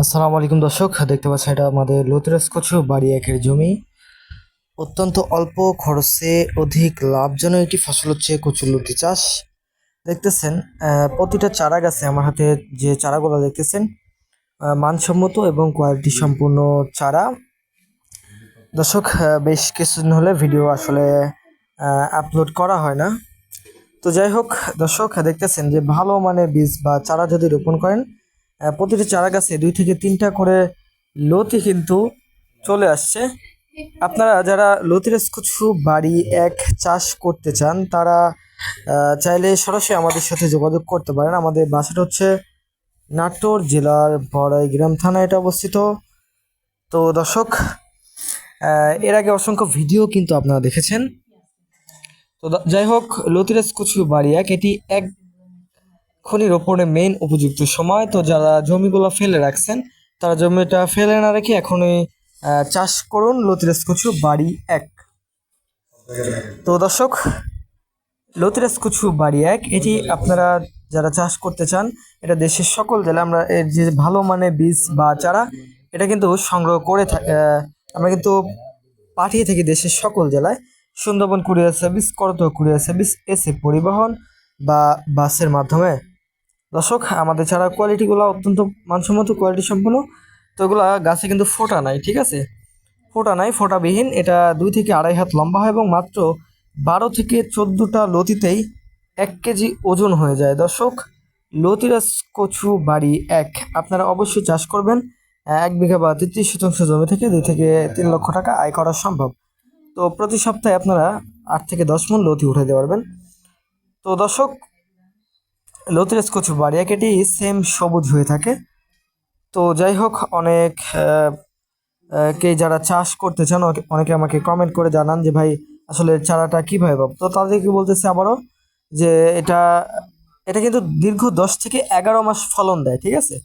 আসসালামু আলাইকুম দর্শক, দেখতে পাচ্ছেন এটা আমাদের লতিরাজ কচু, বাড়ি একের জমি। অত্যন্ত অল্প খরচে অধিক লাভজনক একটি ফসল হচ্ছে কচুর লতি চাষ। দেখতেছেন প্রতিটা চারা গাছে আমার হাতে যে চারাগুলো দেখতেছেন মানসম্মত এবং কোয়ালিটি সম্পূর্ণ চারা। দর্শক বেশ কিছুদিন হলে ভিডিও আসলে আপলোড করা হয় না। তো যাই হোক, দর্শক, দেখতেছেন যে ভালো মানের বীজ বা চারা যদি রোপণ করেন প্রতিটি চারা গাছে দুই থেকে তিনটা করে লতি কিন্তু চলে আসছে। আপনারা যারা লতিরাজ কিছু বাড়ি এক চাষ করতে চান, তারা চাইলে সরাসরি আমাদের সাথে যোগাযোগ করতে পারেন। আমাদের বাসাটা হচ্ছে নাটোর জেলার বড়াই গ্রাম থানা এটা অবস্থিত। তো দর্শক এর আগে অসংখ্য ভিডিও কিন্তু আপনারা দেখেছেন। তো যাই হোক লতিরাজ কচু বাড়ি এক, এটি এক খনি রোপণের মেইন উপযুক্ত সময়। তো যারা জমিগুলো ফেলে রাখছেন, তারা জমিটা ফেলে না রেখে এখনই চাষ করুন। লতিরাজ কচু, বাড়ি এক। তো দর্শক, লতিরাজ কচু, বাড়ি এক। এটি আপনারা যারা চাষ করতে চান, এটা দেশের সকল জেলায় আমরা এর যে ভালো মানের বীজ বা চারা, এটা কিন্তু সংগ্রহ করে আমরা কিন্তু পাঠিয়ে থাকি দেশের সকল জেলায়। Sundarban courier service, Karatoya courier service এসে পরিবহন বা বাসের মাধ্যমে। দর্শক, আমাদের ছাড়া কোয়ালিটিগুলো অত্যন্ত মানসম্মত কোয়ালিটি সম্পন্ন। তো এগুলো গাছে কিন্তু ফোটা নাই, ঠিক আছে? ফোটা নাই, ফোটাবিহীন। এটা দুই থেকে আড়াই হাত লম্বা হয় এবং মাত্র বারো থেকে চোদ্দোটা লতিতেই এক কেজি ওজন হয়ে যায়। দর্শক, লতিরাজ কচু বাড়ি এক। আপনারা অবশ্যই চাষ করবেন। এক বিঘা বা তেত্রিশ শতাংশ জমি থেকে দুই থেকে তিন লক্ষ টাকা আয় করা সম্ভব। তো প্রতি সপ্তাহে আপনারা আট থেকে দশ মন লতি উঠে দিতে পারবেন। তো দর্শক লতিরাজ কচু বাড়ি এক সেম সবুজ হয়ে থাকে। তো যাই হোক, অনেক কে যারা চাষ করতে চান, অনেকে- আমাকে কমেন্ট করে জানান যে, ভাই, আসলে চারাটা কীভাবে পাবো? তো তাদেরকে বলতেছে আবারও যে, এটা এটা কিন্তু দীর্ঘ দশ থেকে এগারো মাস ফলন দেয়, ঠিক আছে?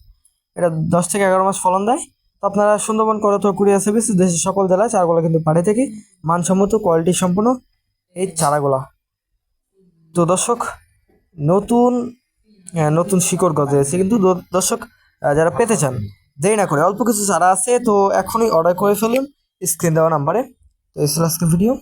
এটা দশ থেকে এগারো মাস ফলন দেয়। তো আপনারা সুন্দরবন করতো কুরিয়ার সার্ভিস দেশের সকল জেলায় চারাগুলো কিন্তু পাঠিয়ে থেকে মানসম্মত কোয়ালিটি সম্পূর্ণ এই চারাগুলা। তো দর্শক, নতুন নতুন শিকড় গজাইছে কিন্তু দর্শক যারা পেতে চান, দেরি না করে অল্প কিছু যারা আছে, তো এখনই অর্ডার করে ফেলুন। স্ক্রিন দেওয়া নাম্বারে তো এই ছিল আজকের ভিডিও